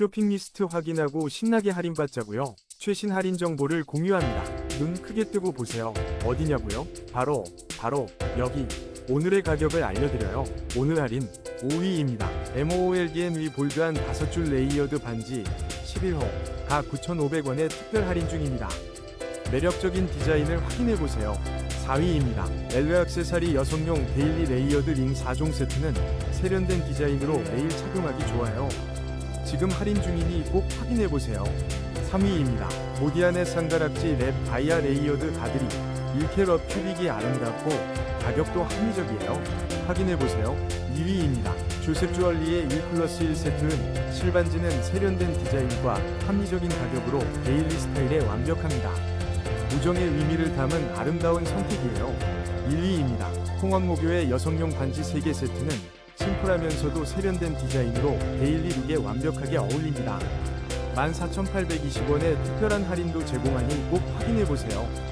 쇼핑 리스트 확인하고 신나게 할인받자고요. 최신 할인 정보를 공유합니다. 눈 크게 뜨고 보세요. 어디냐고요? 바로 바로 여기. 오늘의 가격을 알려드려요. 오늘 할인 5위입니다. MOLDN의 볼드한 5줄 레이어드 반지 11호 가 9,500원의 특별 할인 중입니다. 매력적인 디자인을 확인해보세요. 4위입니다. 엘웨 액세서리 여성용 데일리 레이어드 링 4종 세트는 세련된 디자인으로 매일 착용하기 좋아요. 지금 할인 중이니 꼭 확인해보세요. 3위입니다. 모디안의 쌍가락지 랩 다이아 레이어드 가드리 1캐럿 큐빅이 아름답고 가격도 합리적이에요. 확인해보세요. 2위입니다. 조셉 주얼리의 1 플러스 1 세트는 실반지는 세련된 디자인과 합리적인 가격으로 데일리 스타일에 완벽합니다. 우정의 의미를 담은 아름다운 선택이에요. 1위입니다. 홍원모교의 여성용 반지 3개 세트는 심플하면서도 세련된 디자인으로 데일리 룩에 완벽하게 어울립니다. 14,820원의 특별한 할인도 제공하니 꼭 확인해보세요.